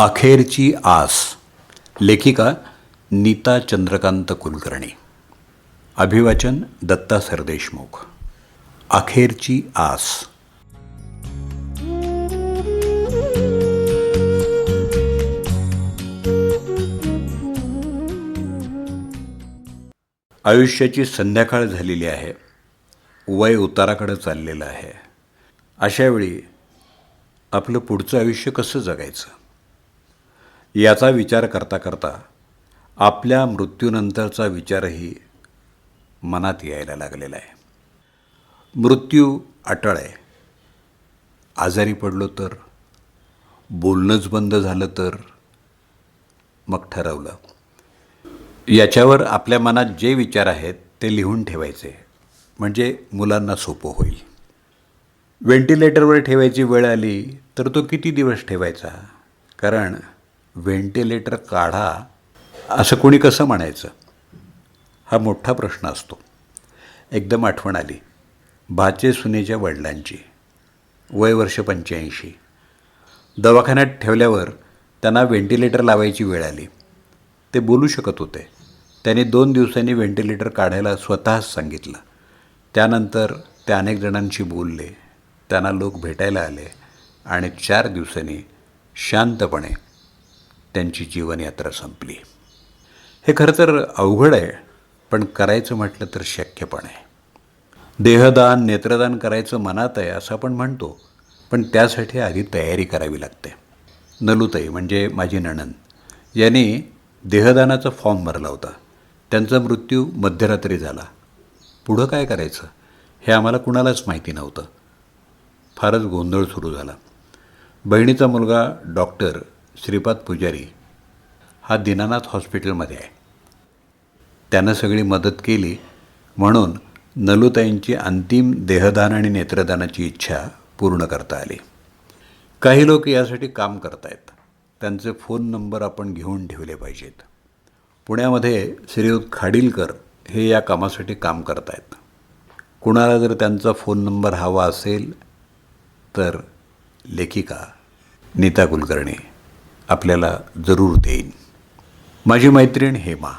अखेरची आस लेखिका नीता चंद्रकांत कुलकर्णी. अभिवाचन दत्ता सरदेशमुख. अखेरची आस. आयुष्याची संध्याकाळ झालेली आहे. वय उताराकडे चाललेलं आहे. अशावेळी आपलं पुढचं आयुष्य कसं जगायचं? याचा विचार करता करता आपल्या मृत्यूनंतरचा विचारही मनात यायला लागलेला आहे. मृत्यू अटळ आहे. आजारी पडलो तर बोलणंच बंद झालं तर मग ठरवलं. याच्यावर आपल्या मनात जे विचार आहेत ते लिहून ठेवायचे. म्हणजे मुलांना सोपं होईल. व्हेंटिलेटरवर ठेवायची वेळ आली तर तो किती दिवस ठेवायचा? कारण व्हेंटिलेटर काढा असं कोणी कसं म्हणायचं? हा मोठा प्रश्न असतो. एकदम आठवण आली. भाचे सुनेच्या वडिलांची. वय वर्ष पंच्याऐंशी. दवाखान्यात ठेवल्यावर त्यांना व्हेंटिलेटर लावायची वेळ आली. ते बोलू शकत होते. त्यांनी दोन दिवसांनी व्हेंटिलेटर काढायला स्वतःच सांगितलं. त्यानंतर ते अनेक जणांशी बोलले. त्यांना लोक भेटायला आले आणि चार दिवसांनी शांतपणे त्यांची जीवनयात्रा संपली. हे खरं तर अवघड आहे पण करायचं म्हटलं तर शक्य पण आहे. देहदान नेत्रदान करायचं मनात आहे असं आपण म्हणतो पण त्यासाठी आधी तयारी करावी लागते. नलुताई म्हणजे माझी नणंद यांनी देहदानाचा फॉर्म भरला होता. त्यांचा मृत्यू मध्यरात्री झाला. पुढं काय करायचं हे आम्हाला कुणालाच माहिती नव्हतं. फारच गोंधळ सुरू झाला. बहिणीचा मुलगा डॉक्टर श्रीपाद पुजारी हा दीनानाथ हॉस्पिटलमध्ये आहे. त्यानं सगळी मदत केली म्हणून नलुताईंची अंतिम देहदान आणि नेत्रदानाची इच्छा पूर्ण करता आली. काही लोक यासाठी काम करतायत. त्यांचे फोन नंबर आपण घेऊन ठेवले पाहिजेत. पुण्यामध्ये श्रीयुत खाडीलकर हे या कामासाठी काम करतायत. कुणाला जर त्यांचा फोन नंबर हवा असेल तर लेखिका नीता कुलकर्णी. आपल्याला जरूर देईन. माझी मैत्रीण हेमा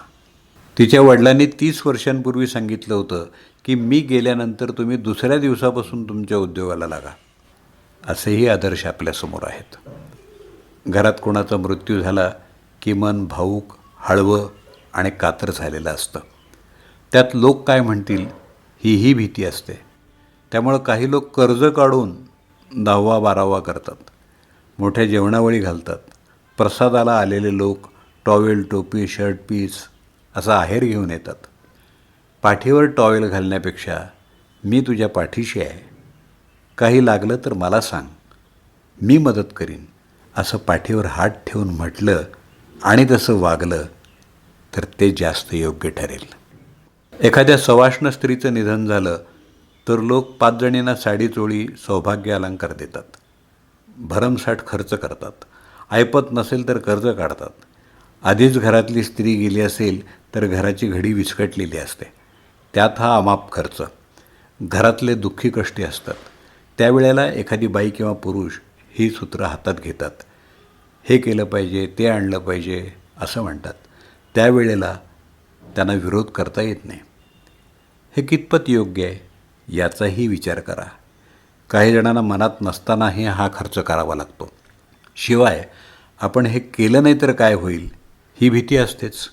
तिच्या वडिलांनी तीस वर्षांपूर्वी सांगितलं होतं की मी गेल्यानंतर तुम्ही दुसऱ्या दिवसापासून तुमच्या उद्योगाला लागा. असेही आदर्श आपल्यासमोर आहेत. घरात कोणाचा मृत्यू झाला की मन भाऊक हळवं आणि कातर झालेलं असतं. त्यात लोक काय म्हणतील ही ही भीती असते. त्यामुळं काही लोक कर्ज काढून दहावा बारावा करतात. मोठ्या जेवणावळी घालतात. प्रसादाला आलेले लोक टॉवेल टोपी शर्ट पीस असा आहेर घेऊन येतात. पाठीवर टॉवेल घालण्यापेक्षा मी तुझ्या पाठीशी आहे. काही लागलं तर मला सांग. मी मदत करीन. असं पाठीवर हात ठेवून म्हटलं आणि तसं वागलं तर ते जास्त योग्य ठरेल. एखाद्या सवाष्ण स्त्रीचं निधन झालं तर लोक पाच जणींना साडी चोळी सौभाग्य अलंकार देतात. भरमसाठ खर्च करतात. ऐपत नसेल तर कर्ज काढतात. आधीच घरातली स्त्री गेली असेल तर घराची घडी विस्कटलेली असते. त्यात हा अमाप खर्च. घरातले दुःखी कष्टी असतात. त्यावेळेला एखादी बाई किंवा पुरुष ही सूत्र हातात घेतात. हे केलं पाहिजे ते आणलं पाहिजे असं म्हणतात. त्यावेळेला त्यांना विरोध करता येत नाही. हे कितपत योग्य आहे? याचाही विचार करा. काही जणांना मनात नसतानाही हा खर्च करावा लागतो. शिवाय आपण हे केलं नाही तर काय होईल? ही भीती असतेच.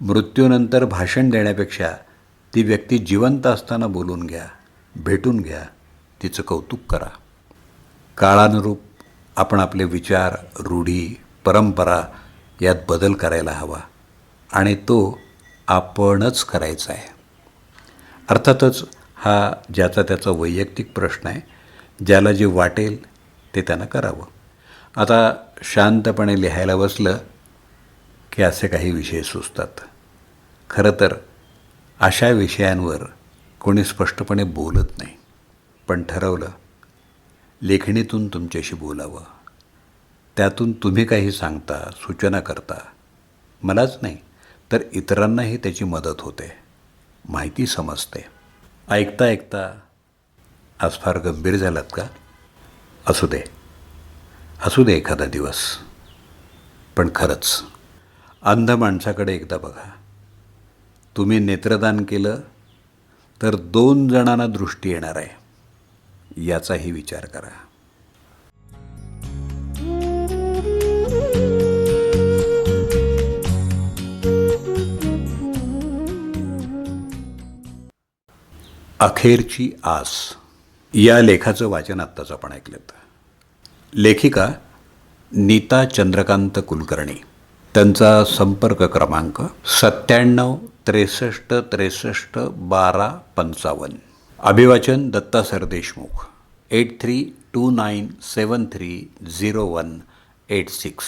मृत्यूनंतर भाषण देण्यापेक्षा ती व्यक्ती जिवंत असताना बोलून घ्या भेटून घ्या तिचं कौतुक करा. काळानुरूप आपण आपले विचार रूढी परंपरा यात बदल करायला हवा आणि तो आपणच करायचा आहे. अर्थातच हा ज्याचा त्याचा वैयक्तिक प्रश्न आहे ज्याला जे वाटेल ते त्यानं करावं. आता शांतपणे लिहायला बसलं की असे काही विषय सुचतात. खरं तर अशा विषयांवर कोणी स्पष्टपणे बोलत नाही. पण ठरवलं लेखणीतून तुमच्याशी बोलावं. त्यातून तुम्ही काही सांगता सूचना करता. मलाच नाही तर इतरांनाही त्याची मदत होते. माहिती समजते. ऐकता ऐकता आज फार गंभीर झालात का? असू दे. असू दे एखादा दिवस. पण खरंच अंध माणसाकडे एकदा बघा. तुम्ही नेत्रदान केलं तर दोन जणांना दृष्टी येणार आहे. याचाही विचार करा. अखेरची आस. या लेखाचं वाचन आत्ताच आपण ऐकलं लेखिका नीता चंद्रकांत कुलकर्णी. त्यांचा संपर्क क्रमांक सत्त्याण्णव त्रेसष्ट त्रेसष्ट बारा पंचावन्न. अभिवाचन Datta Sardeshmukh eight three two nine seven three zero one eight six.